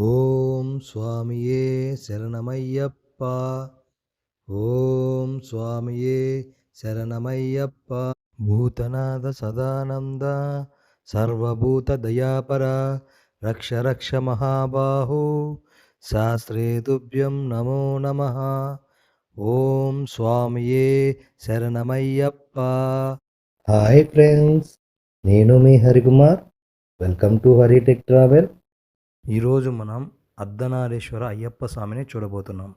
ఓం స్వామియే శరణమయ్యప్ప. ఓం స్వామియే శరణమయ్యప్ప. భూతనాథ సదానంద సర్వభూత దయాపర రక్ష రక్ష మహాబాహో శాస్త్రే తుభ్యం నమో నమ. ఓం స్వామియే శరణమయ్యప్ప. హాయ్ ఫ్రెండ్స్ నేను మీ Harikumar. Welcome to Haritech travel. ఈరోజు మనం అర్ధనారీశ్వర అయ్యప్ప స్వామిని చూడబోతున్నాం.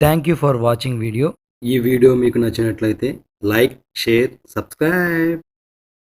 Thank you for watching video ఈ వీడియో మీకు నచ్చినట్లయితే లైక్ షేర్ సబ్స్క్రైబ్.